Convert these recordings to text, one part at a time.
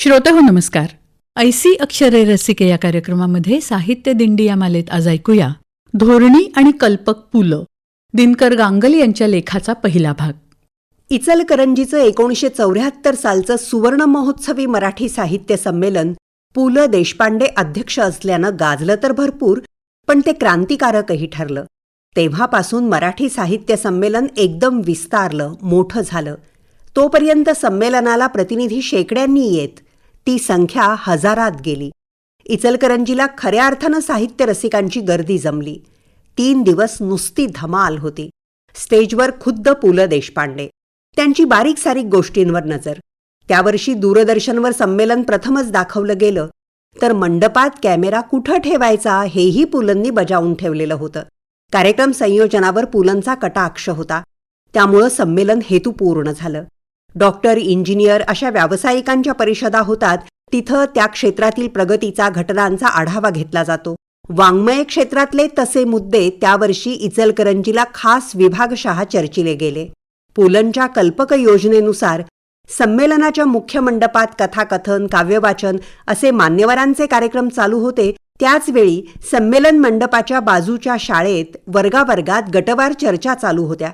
श्रोते हो नमस्कार. ऐसी अक्षरे रसिके या कार्यक्रमामध्ये साहित्य दिंडी या मालेत आज ऐकूया. धोरणी आणि कल्पक पु ल दिनकर गांगल यांच्या लेखाचा पहिला भाग. इचलकरंजीचं एकोणीसशे चौऱ्याहत्तर सालचं सुवर्ण महोत्सवी मराठी साहित्य संमेलन पु ल देशपांडे अध्यक्ष असल्यानं गाजलं तर भरपूर पण ते क्रांतिकारकही ठरलं. तेव्हापासून मराठी साहित्य संमेलन एकदम विस्तारलं मोठं झालं. तोपर्यंत संमेलनाला प्रतिनिधी शेकड्यांनी येत ती संख्या हजारात गेली. इचलकरंजीला खऱ्या अर्थानं साहित्य रसिकांची गर्दी जमली. तीन दिवस नुसती धमाल होती. स्टेजवर खुद्द पु ल देशपांडे. त्यांची बारीक सारीक गोष्टींवर नजर. त्यावर्षी दूरदर्शनवर संमेलन प्रथमच दाखवलं गेलं. तर मंडपात कॅमेरा कुठं ठेवायचा हेही पुलंनी बजावून ठेवलेलं होतं. कार्यक्रम संयोजनावर पुलंचा कटाक्ष होता. त्यामुळं संमेलन हेतुपूर्ण झालं. डॉक्टर इंजिनियर अशा व्यावसायिकांच्या परिषदा होतात. तिथं त्या क्षेत्रातील प्रगतीचा घटनांचा आढावा घेतला जातो. वाङ्मय क्षेत्रातले तसे मुद्दे त्यावर्षी इचलकरंजीला खास विभागशहा चर्चिले गेले. पुलंच्या कल्पक योजनेनुसार संमेलनाच्या मुख्य मंडपात कथाकथन काव्यवाचन असे मान्यवरांचे कार्यक्रम चालू होते. त्याचवेळी संमेलन मंडपाच्या बाजूच्या शाळेत वर्गावर्गात गटवार चर्चा चालू होत्या.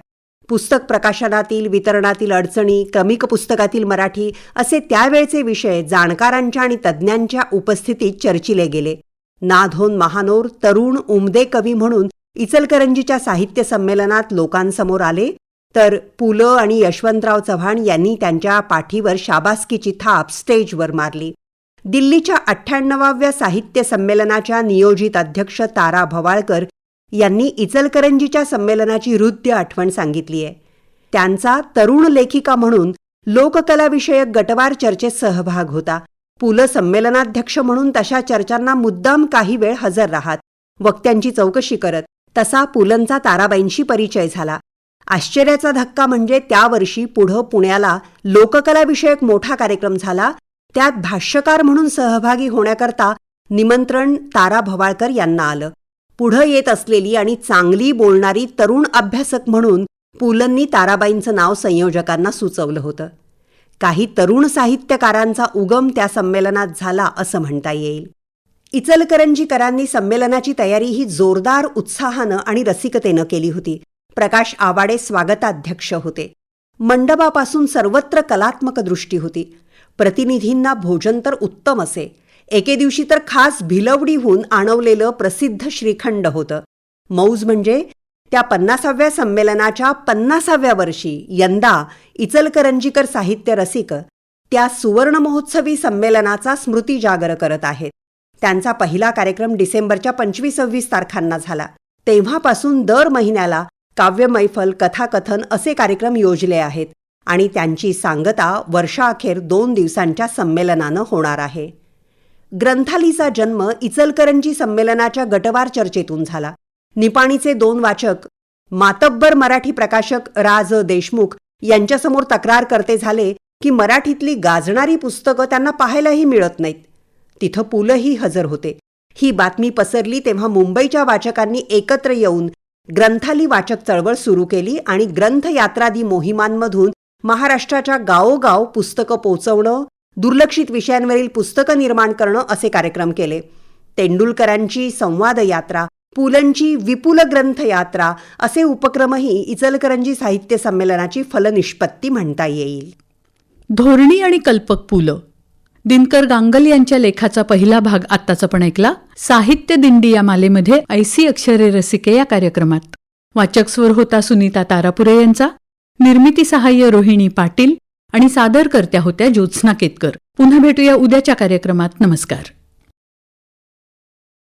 पुस्तक प्रकाशनातील वितरणातील अडचणी क्रमिक पुस्तकातील मराठी असे त्यावेळचे विषय जाणकारांच्या आणि तज्ज्ञांच्या उपस्थितीत चर्चिले गेले. नाधोन महानोर तरुण उमदे कवी म्हणून इचलकरंजीच्या साहित्य संमेलनात लोकांसमोर आले. तर पु ल आणि यशवंतराव चव्हाण यांनी त्यांच्या पाठीवर शाबासकीची थाप स्टेजवर मारली. दिल्लीच्या अठ्ठ्याण्णवाव्या साहित्य संमेलनाच्या नियोजित अध्यक्ष तारा भवाळकर यांनी इचलकरंजीच्या संमेलनाची हृद्य आठवण सांगितली आहे. त्यांचा तरुण लेखिका म्हणून लोककलाविषयक गटवार चर्चेत सहभाग होता. पु ल संमेलनाध्यक्ष म्हणून तशा चर्चांना मुद्दाम काही वेळ हजर राहत. वक्त्यांची चौकशी करत तसा पुलंचा ताराबाईंशी परिचय झाला. आश्चर्याचा धक्का म्हणजे त्या वर्षी पुढं पुण्याला लोककलाविषयक मोठा कार्यक्रम झाला. त्यात भाष्यकार म्हणून सहभागी होण्याकरता निमंत्रण तारा भवाळकर यांना आलं. पुढं येत असलेली आणि चांगली बोलणारी तरुण अभ्यासक म्हणून पुलंनी ताराबाईंचं नाव संयोजकांना सुचवलं होतं. काही तरुण साहित्यकारांचा उगम त्या संमेलनात झाला असं म्हणता येईल. इचलकरंजीकरांनी संमेलनाची तयारी ही जोरदार उत्साहानं आणि रसिकतेनं केली होती. प्रकाश आवाडे स्वागताध्यक्ष होते. मंडपापासून सर्वत्र कलात्मक दृष्टी होती. प्रतिनिधींना भोजन तर उत्तम असे. एके दिवशी तर खास भिलवडीहून आणवलेलं प्रसिद्ध श्रीखंड होतं. मौज म्हणजे त्या पन्नासाव्या संमेलनाच्या पन्नासाव्या वर्षी यंदा इचलकरंजीकर साहित्य रसिक त्या सुवर्णमहोत्सवी संमेलनाचा स्मृती जागर करत आहेत. त्यांचा पहिला कार्यक्रम डिसेंबरच्या पंचवीस सव्वीस तारखांना झाला. तेव्हापासून दर महिन्याला काव्य मैफल कथाकथन असे कार्यक्रम योजले आहेत आणि त्यांची सांगता वर्षाअखेर दोन दिवसांच्या संमेलनानं होणार आहे. ग्रंथालीचा जन्म इचलकरंजी संमेलनाच्या गटवार चर्चेतून झाला. निपाणीचे दोन वाचक मातब्बर मराठी प्रकाशक राज देशमुख यांच्यासमोर तक्रार करते झाले की मराठीतली गाजणारी पुस्तकं त्यांना पाहायलाही मिळत नाहीत. तिथं पुलंही हजर होते. ही बातमी पसरली तेव्हा मुंबईच्या वाचकांनी एकत्र येऊन ग्रंथाली वाचक चळवळ सुरू केली आणि ग्रंथयात्रादी मोहिमांमधून महाराष्ट्राच्या गावोगाव पुस्तकं पोचवणं दुर्लक्षित विषयांवरील पुस्तकं निर्माण करणं असे कार्यक्रम केले. तेंडुलकरांची संवाद यात्रा पुलंची विपुल ग्रंथ यात्रा असे उपक्रमही इचलकरंजी साहित्य संमेलनाची फलनिष्पत्ती म्हणता येईल. धोरणी आणि कल्पक पुलं. दिनकर गांगल यांच्या लेखाचा पहिला भाग आत्ताच आपण ऐकला. साहित्य दिंडी या मालेमध्ये ऐसी अक्षरे रसिके या कार्यक्रमात. वाचक स्वर होता सुनीता तारापुरे यांचा. निर्मिती सहाय्य रोहिणी पाटील. आणि सादरकर्त्या होत्या ज्योत्स्ना केतकर. पुन्हा भेटूया उद्याच्या कार्यक्रमात. नमस्कार.